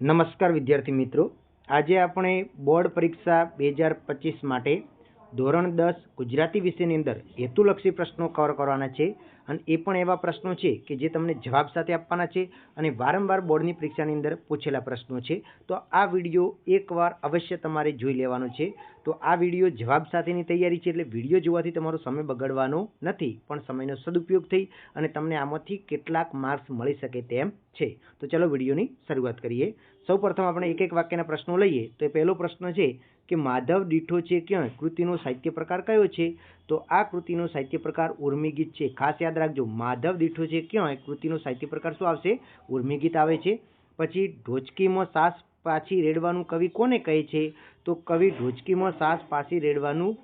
નમસ્કાર વિદ્યાર્થી મિત્રો. આજે આપણે બોર્ડ પરીક્ષા બે હજાર પચીસ માટે ધોરણ દસ ગુજરાતી વિષયની અંદર હેતુલક્ષી પ્રશ્નો કવર કરવાના છે અને એ પણ એવા પ્રશ્નો છે કે જે તમને જવાબ સાથે આપવાના છે અને વારંવાર બોર્ડની પરીક્ષાની અંદર પૂછેલા પ્રશ્નો છે. તો આ વીડિયો એકવાર અવશ્ય તમારે જોઈ લેવાનો છે. તો આ વીડિયો જવાબ સાથેની તૈયારી છે એટલે વીડિયો જોવાથી તમારો સમય બગડવાનો નથી, પણ સમયનો સદુપયોગ થઈ અને તમને આમાંથી કેટલાક માર્ક્સ મળી શકે તેમ છે. તો ચલો વિડીયોની શરૂઆત કરીએ. સૌપ્રથમ આપણે એક એક વાક્યના પ્રશ્નો લઈએ. તો એ પહેલો પ્રશ્ન છે કે માધવ દીઠો છે ક્યાં કૃતિનો સાહિત્ય પ્રકાર કયો છે? તો આ કૃતિનો સાહિત્ય પ્રકાર ઉર્મી ગીત છે. ખાસ યાદ રાખજો, માધવ દીઠો છે ક્યાં કૃતિનો સાહિત્ય પ્રકાર શું આવશે? ઉર્મી ગીત આવે છે. પછી ઢોચકીમાં સાસ પાછી રેડવાનું કવિ કોને કહે છે? તો કવિ ઢોચકીમાં સાસ પાછી રેડવાનું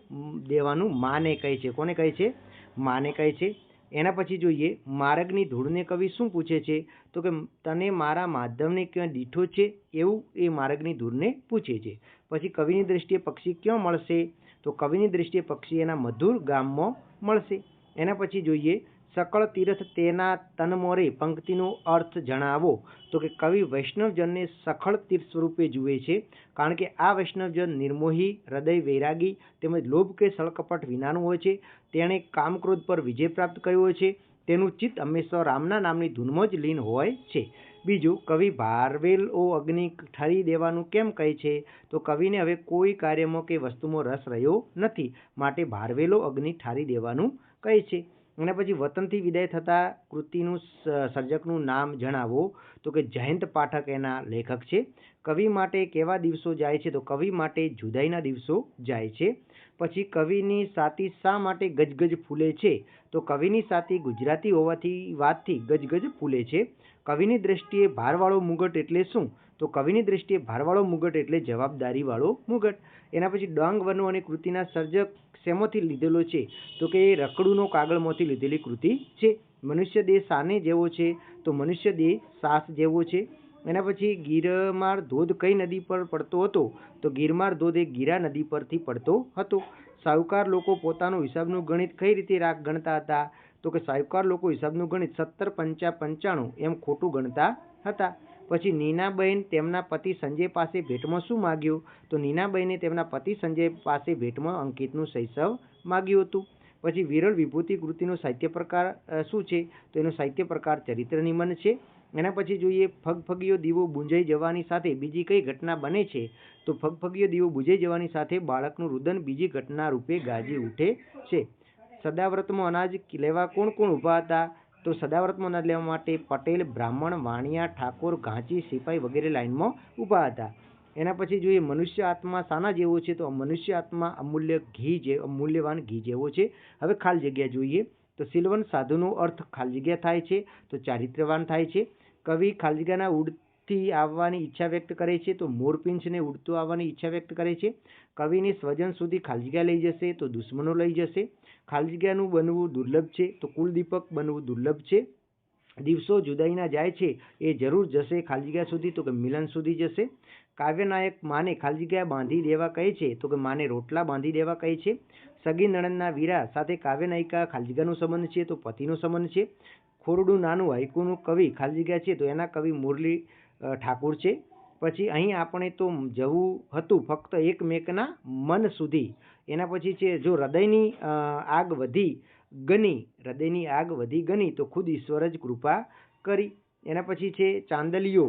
દેવાનું માને કહે છે. કોને કહે છે? માને કહે છે. એના પછી જોઈએ, માર્ગની ધૂળને કવિ શું પૂછે છે? તો કે, તને મારા માધવને ક્યાં દીઠો છે? એવું એ માર્ગની ધૂળને પૂછે છે. પછી કવિની દ્રષ્ટિએ પક્ષી ક્યાં મળશે? તો કવિની દ્રષ્ટિએ પક્ષી એના મધુર ગામમાં મળશે. એના પછી જોઈએ, સકળ તીર્થ તેના તનમોરે પંક્તિનો અર્થ જણાવો. તો કે કવિ વૈષ્ણવજનને સખળ તીર્થ સ્વરૂપે જુએ છે. કારણ કે આ વૈષ્ણવજન નિર્મોહી, હૃદય વૈરાગી તેમજ લોભ કે સળકપટ વિનાનું હોય છે. તેણે કામક્રોધ પર વિજય પ્રાપ્ત કર્યો હોય છે. તેનું ચિત્ત હંમેશા રામના નામની ધૂનમાં જ લીન હોય છે. બીજું, કવિ ભારવેલ ઓ અગ્નિ ઠરી દેવાનું કેમ કહે છે? તો કવિને હવે કોઈ કાર્યમાં કે વસ્તુમાં રસ રહ્યો નથી, માટે ભારવેલો અગ્નિ ઠારી દેવાનું કહે છે. અને પછી વતનથી વિદાય થતા કૃતિનું સર્જકનું નામ જણાવો. તો કે જયંત પાઠક એના લેખક છે. કવિ માટે કેવા દિવસો જાય છે? તો કવિ માટે જુદાઈના દિવસો જાય છે. પછી કવિની સાથી શા માટે ગજગજ ફૂલે છે? તો કવિની સાતી ગુજરાતી હોવાથી વાતથી ગજગજ ફૂલે છે. કવિની દ્રષ્ટિએ ભારવાળો મુગટ એટલે શું? તો કવિની દ્રષ્ટિએ ભારવાળો મુગટ એટલે જવાબદારીવાળો મુગટ. એના પછી ડંગ વનો અને કૃતિના સર્જક શેમાંથી લીધેલો છે? તો કે એ રકડુનો કાગળમાંથી લીધેલી કૃતિ છે. મનુષ્ય દેહ સાને જેવો છે, તો મનુષ્ય દેહ સાસ જેવો છે. એના પછી ગીરમાર ધોધ કઈ નદી પર પડતો હતો? તો ગીરમાર ધોધ એ ગીરા નદી પરથી પડતો હતો. સાહુકાર લોકો પોતાનું હિસાબનું ગણિત કઈ રીતે રાખ ગણતા હતા? તો કે સાહુકાર લોકો હિસાબનું ગણિત સત્તર, પંચા, પંચાણું એમ ખોટું ગણતા હતા. પછી નીનાબહેન તેમના પતિ સંજય પાસે ભેટમાં શું માગ્યું? તો નીનાબહેને તેમના પતિ સંજય પાસે ભેટમાં અંકિતનું શૈશવ માગ્યું હતું. પછી વિરળ વિભૂતિ કૃતિનો સાહિત્ય પ્રકાર શું છે? તો એનો સાહિત્ય પ્રકાર ચરિત્ર નિમન છે. એના પછી જોઈએ ફગફગીયો દીવો બુંજાઈ જવાની સાથે બીજી કઈ ઘટના બને છે? તો ફગફગીયો દીવો બુંજાઈ જવાની સાથે બાળકનું રુદન બીજી ઘટના રૂપે ગાજી ઉઠે છે. સદાવ્રતમાં અનાજ લેવા કોણ કોણ ઊભા હતા? તો સદાવ્રતમાં અનાજ લેવા માટે પટેલ, બ્રાહ્મણ, વાણિયા, ઠાકોર, ઘાંચી, સિપાઈ વગેરે લાઇનમાં ઊભા હતા. એના પછી જોઈએ મનુષ્ય આત્મા શાના જેવો છે. તો મનુષ્ય આત્મા અમૂલ્ય ઘી જે, અમૂલ્યવાન ઘી જેવો છે. હવે ખાલી જગ્યા જોઈએ. તો સિલવન સાધુનો અર્થ ખાલી જગ્યા થાય છે. તો ચારિત્રવાન થાય છે. કવિ ખાલી જગ્યાના ઉડથી આવવાની ઈચ્છા વ્યક્ત કરે છે, તો મોરપિંછને ઉડતો આવવાની ઈચ્છા વ્યક્ત કરે છે. કવિને સ્વજન સુધી ખાલી લઈ જશે, તો દુશ્મનો લઈ જશે. ખાલજગ્યાનું બનવું દુર્લભ છે, તો કુલદીપક બનવું દુર્લભ છે. દિવસો જુદાઈના જાય છે, એ જરૂર જશે ખાલી સુધી, તો કે મિલન સુધી જશે. કાવ્યનાયક માને ખાલજગ્યા બાંધી દેવા કહે છે, તો કે માને રોટલા બાંધી દેવા કહે છે. સગી નણંદના વીરા સાથે કાવ્યનાયિકા ખાલજગાનો સંબંધ છે, તો પતિનો સંબંધ છે. ખોરડું નાનું હાઈકુનું કવિ ખાલી જગ્યા છે, તો એના કવિ મુરલી ઠાકુર છે. પછી અહીં આપણે તો જવું હતું ફક્ત એક મેકના મન સુધી. એના પછી છે, જો હૃદયની આગ વધી ગની, હૃદયની આગ વધી ગની, તો ખુદ ઈશ્વર જ કૃપા કરી. એના પછી છે ચાંદલિયો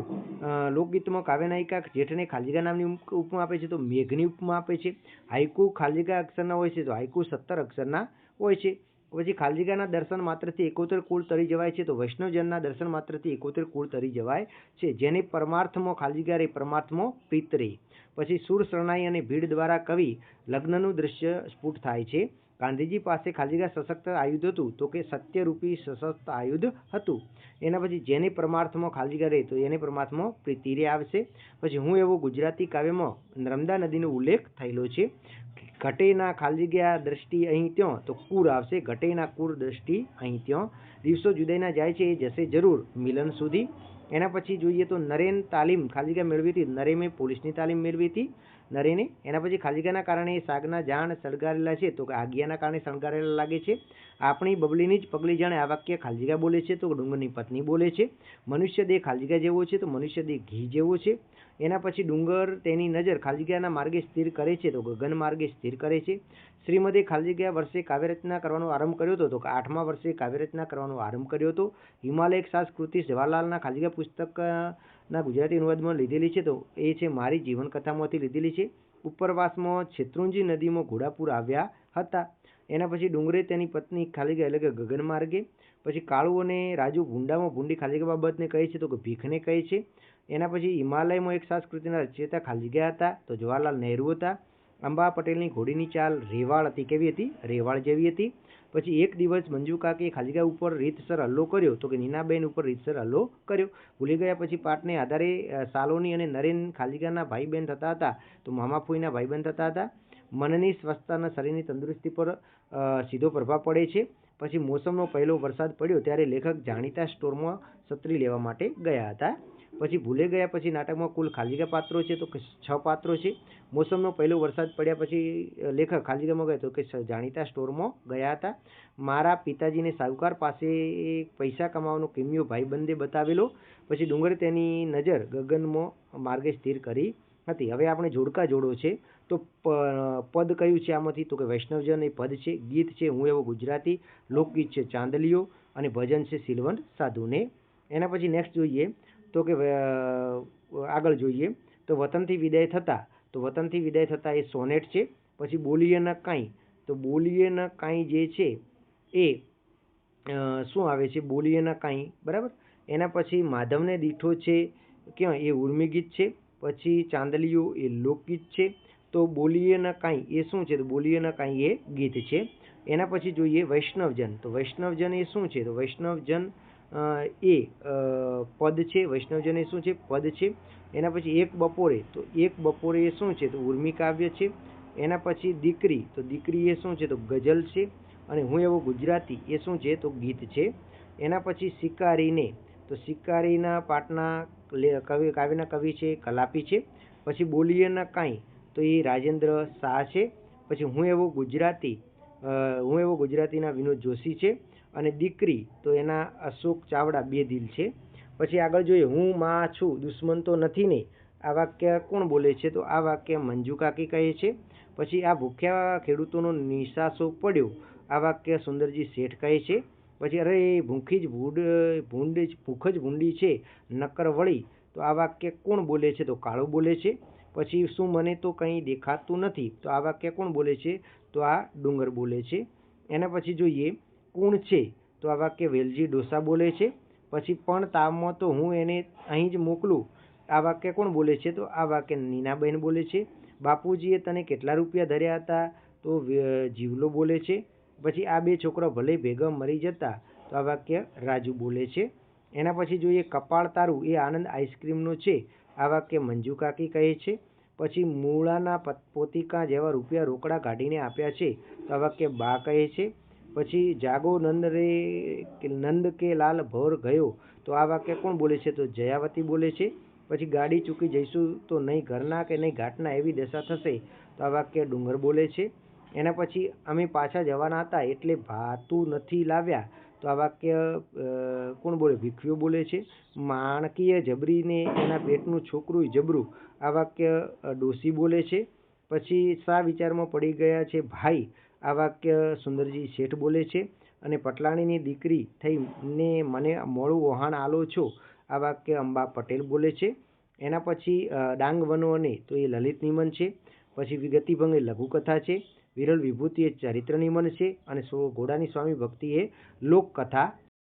લોકગીતમાં કાવ્યનાયિકા જેઠને ખાલિગા નામની ઉપમા આપે છે, તો મેઘની ઉપમા આપે છે. હાઈકુ ખાલજીગા અક્ષરના હોય છે, તો હાઈકુ સત્તર અક્ષરના હોય છે. પછી ખાલજીગાના દર્શન માત્રથી એકોતેર કુળ તરી જવાય છે, તો વૈષ્ણવજનના દર્શન માત્રથી એકોતેર કુળ તરી જવાય છે. જેને પરમાર્થમાં ખાલજીગા રે પરમાર્થમાં પિતરી પછી સુર શરણાઈ અને ભીડ દ્વારા કવિ લગ્નનું દ્રશ્ય સ્ફુટ થાય છે. ગાંધીજી પાસે ખાલીગા સશક્ત આયુધ હતું, તો કે સત્યરૂપી સશક્ત આયુધ હતું. એના પછી જેને પરમાર્થમાં ખાલીગા રહે તો એને પરમાર્થમાં પ્રીતિરે આવશે. પછી હું એવો ગુજરાતી કાવ્યમાં નર્મદા નદીનો ઉલ્લેખ થયેલો છે. ઘટેના ખાલી જગ્યા દ્રષ્ટિ અહીં ત્યાં, તો કુર આવશે. ઘટેના કુર દ્રષ્ટિ અહીં ત્યાં. દિવસો જુદાઈના જાય છે, એ જશે જરૂર મિલન સુધી. એના પછી જોઈએ તો નરેન તાલીમ ખાલી જગ્યા મેળવી હતી. નરેમે પોલીસની તાલીમ મેળવી હતી. નરેને. એના પછી ખાલીગાના કારણે સાગના જાણ સળગારેલા છે. તો કે આગિયાના કારણે સળગારેલા લાગે છે. આપણી બબલીની જ પગલી જાણે આ વાક્ય ખાલજીગા બોલે છે. તો ડુંગરની પત્ની બોલે છે. મનુષ્ય દેહ ખાલજીગા જેવો છે. તો મનુષ્ય દેહ ઘી જેવો છે. એના પછી ડુંગર તેની નજર ખાલજીગાના માર્ગે સ્થિર કરે છે. તો ગગન માર્ગે સ્થિર કરે છે. શ્રીમદે ખાલજીગા વર્ષે કાવ્યરચના કરવાનો આરંભ કર્યો હતો. તો કે આઠમા વર્ષે કાવ્યરચના કરવાનો આરંભ કર્યો હતો. હિમાલય એક સંસ્કૃતિ જવાહરલાલના ખાલજીગા પુસ્તકના ગુજરાતી અનુવાદમાં લીધેલી છે તો એ છે મારી જીવનકથામાંથી લીધેલી છે. ઉપરવાસમાં શેત્રુંજી નદીમાં ઘોડાપુર આવ્યા હતા. એના પછી ડુંગરે તેની પત્ની ખાલી ગયા, એટલે કે ગગન માર્ગે. પછી કાળુ અને રાજુ ભૂંડામાં ભૂંડી ખાલીગા બાબતને કહે છે તો કે ભીખને કહે છે. એના પછી હિમાલયમાં એક સંસ્કૃતિના રચયિતા ખાલીગા હતા તો જવાહરલાલ નહેરુ હતા. અંબા પટેલની ઘોડીની ચાલ રેવાળ હતી કેવી હતી? રેવાળ જેવી હતી. પછી એક દિવસ મંજુ કાકે ખાલીગા ઉપર રીતસર હલ્લો કર્યો તો કે નીનાબેન ઉપર રીતસર હલ્લો કર્યો. ભૂલી ગયા પછી પાઠને આધારે સાલોની અને નરેન ખાલીગાના ભાઈ બહેન થતા હતા તો મામા ફોઈના ભાઈ બહેન થતા હતા. મનની સ્વસ્થતાના શરીરની તંદુરસ્તી પર સીધો પ્રભાવ પડે છે. પછી મોસમનો પહેલો વરસાદ પડ્યો ત્યારે લેખક જાણીતા સ્ટોરમાં સત્રી લેવા માટે ગયા હતા. પછી ભૂલે ગયા પછી નાટકમાં કુલ ખાલીગા પાત્રો છે તો કે છ પાત્રો છે. મોસમનો પહેલો વરસાદ પડ્યા પછી લેખક ખાલીગામાં ગયા તો કે જાણીતા સ્ટોરમાં ગયા હતા. મારા પિતાજીને સાહુકાર પાસે પૈસા કમાવાનો કિમિયો ભાઈબંધે બતાવેલો. પછી ડુંગર તેની નજર ગગનમાં માર્ગે સ્થિર કરી હતી. હવે આપણે જોડકા જોડો છે. તો પદ કયું છે આમાંથી? તો કે વૈષ્ણવજન એ પદ છે, ગીત છે, હું એવો ગુજરાતી, લોકગીત છે ચાંદલીઓ અને ભજન છે સિલવંત સાધુને. એના પછી નેક્સ્ટ જોઈએ. તો કે આગળ જોઈએ. તો વતનથી વિદાય થતાં, તો વતનથી વિદાય થતાં એ સોનેટ છે. પછી બોલીએ ન કાંઈ, તો બોલીએ ન કાંઈ જે છે એ શું આવે છે? બોલીએ ન કાંઈ, બરાબર? એના પછી માધવને દીઠો છે, ક્યાં? એ ઉર્મી ગીત છે. પછી ચાંદલીઓ એ લોકગીત છે. તો બોલીએ ન કાંઈ, એ શું છે? તો બોલીએ ન કાંઈ એ ગીત છે. એના પછી જોઈએ વૈષ્ણવજન. તો વૈષ્ણવજન એ શું છે? તો વૈષ્ણવજન એ પદ છે વૈષ્ણવજન એ શું છે? પદ છે. એના પછી એક બપોરે, તો એક બપોરે એ શું છે? તો ઉર્મી કાવ્ય છે. એના પછી દીકરી, તો દીકરી એ શું છે? તો ગઝલ છે. અને હું એવો ગુજરાતી, એ શું છે? તો ગીત છે. એના પછી શિકારીને, તો શિકારીના પાટના કવિ, કાવ્યના કવિ છે, કલાપી છે. પછી બોલીએના કાંઈ, તો એ રાજેન્દ્ર શાહ છે. પછી હું એવો ગુજરાતી હું એવો ગુજરાતીના વિનોદ જોશી છે. અને દીકરી તો એના અશોક ચાવડા બે દિલ છે. પછી આગળ જોઈએ, હું માં છું, દુશ્મન તો નથી ને. આ વાક્ય કોણ બોલે છે? તો આ વાક્ય મંજુ કાકી કહે છે. પછી આ ભૂખ્યા ખેડૂતોનો નિશાસો પડ્યો. આ વાક્ય સુંદરજી શેઠ કહે છે. પછી અરે, ભૂખી જ ભૂડ, ભૂંડ ભૂખ જ ભૂંડી છે, નકર વળી. તો આ વાક્ય કોણ બોલે છે? તો કાળો બોલે છે. પછી શું મને તો કંઈ દેખાતું નથી? તો આ વાક્ય કોણ બોલે છે? તો આ ડુંગર બોલે છે. એના પછી જોઈએ કુણ છે, તો આ વાક્ય વેલજી ડોસા બોલે છે. પછી પણ તાવમાં તો હું એને અહીં જ મોકલું. આ વાક્ય કોણ બોલે છે? તો આ વાક્ય નીનાબેન બોલે છે. બાપુજીએ તને કેટલા રૂપિયા ધર્યા હતા? તો જીવલો બોલે છે. પછી આ બે છોકરા ભલે ભેગા મરી જતા, તો આ વાક્ય રાજુ બોલે છે. એના પછી જોઈએ કપાળ તારું એ આનંદ આઈસ્ક્રીમનો છે. આ વાક્ય મંજુ કાકી કહે છે. પછી મૂળાના પોતિકા જેવા રૂપિયા રોકડા કાઢીને આપ્યા છે. તો આ વાક્ય બા કહે છે. પછી જાગો નંદ રે નંદ કે લાલ ભોર ગયો? તો આ વાક્ય કોણ બોલે છે? તો જયાવતી બોલે છે. પછી ગાડી ચૂકી જઈશું તો નહીં ઘરના કે નહીં ઘાટના એવી દશા થશે? તો આ વાક્ય ડુંગર બોલે છે. એના પછી અમે પાછા જવાના હતા એટલે ભાતું નથી લાવ્યા. તો આ વાક્ય કોણ બોલે? ભીખવીઓ બોલે છે. માણકીએ જબરીને એના પેટનું છોકરું જબરું. આ વાક્ય ડોસી બોલે છે. પછી સા વિચારમાં પડી ગયા છે? ભાઈ આ વાક્ય સુંદરજી શેઠ બોલે છે અને પટલાણીની દીકરી થઈને મને મોડું વહાણ આલો છો. આ વાક્ય અંબા પટેલ બોલે છે. એના પછી ડાંગ વનો અને તો એ લલિત નિમન છે. પછી વિગતિભંગ એ લઘુકથા છે. વિરલ વિભૂતિ એ ચરિત્ર નિમન છે અને સો ઘોડાની સ્વામી ભક્તિ એ લોકકથા